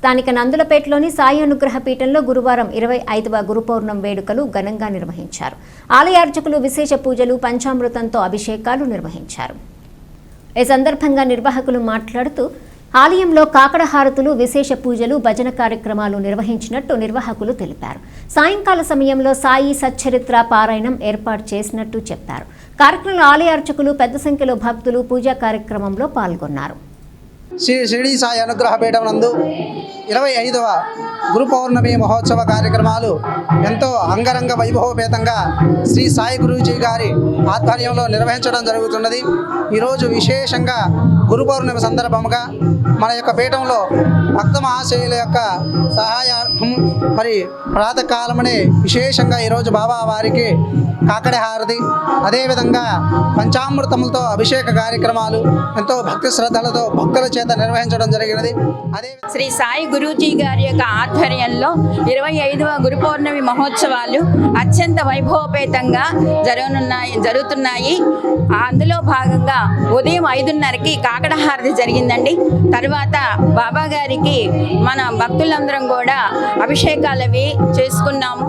స్థానిక నందులపేటలోని సాయి అనుగ్రహ పీఠంలో గురువారం ఇరవై ఐదవ గురు పౌర్ణం వేడుకలు ఘనంగా నిర్వహించారు. ఆలయార్చకులు విశేష పూజలు పంచామృతంతో అభిషేకాలు నిర్వహించారు. ఈ సందర్భంగా నిర్వాహకులు మాట్లాడుతూ ఆలయంలో కాకడ హారతులు విశేష పూజలు భజన కార్యక్రమాలు నిర్వహించినట్టు నిర్వాహకులు తెలిపారు. సాయంకాల సమయంలో సాయి సచ్చరిత్ర పారాయణం ఏర్పాటు చేసినట్టు చెప్పారు. కార్యక్రమంలో ఆలయ అర్చకులు పెద్ద సంఖ్యలో భక్తులు పూజా కార్యక్రమంలో పాల్గొన్నారు. శ్రీ షిరిడి సాయి అనుగ్రహ పీఠం నందు ఇరవై ఐదవ గురు పౌర్ణమి మహోత్సవ కార్యక్రమాలు ఎంతో అంగరంగ వైభవపేతంగా శ్రీ సాయి గురూజీ గారి ఆధ్వర్యంలో నిర్వహించడం జరుగుతున్నది. ఈరోజు విశేషంగా గురు పౌర్ణమి సందర్భంగా మన యొక్క పీఠంలో భక్త మహాశయుల యొక్క సహాయార్థం మరి ప్రాతకాలమనే విశేషంగా ఈరోజు బాబా వారికి కాకడ హారతి అదేవిధంగా పంచామృతములతో అభిషేక కార్యక్రమాలు ఎంతో భక్తి శ్రద్ధలతో భక్తుల చేత నిర్వహించడం జరిగినది. అదే శ్రీ సాయి గురూజీ గారి యొక్క ఆధ్వర్యంలో ఇరవై ఐదవ గురు పౌర్ణమి మహోత్సవాలు అత్యంత వైభవపేతంగా జరగనున్నాయి జరుగుతున్నాయి. అందులో భాగంగా ఉదయం ఐదున్నరకి కాకడ హారతి జరిగిందండి. తర్వాత బాబా గారికి మన భక్తులందరం కూడా అభిషేకాలు అవి చేసుకున్నాము.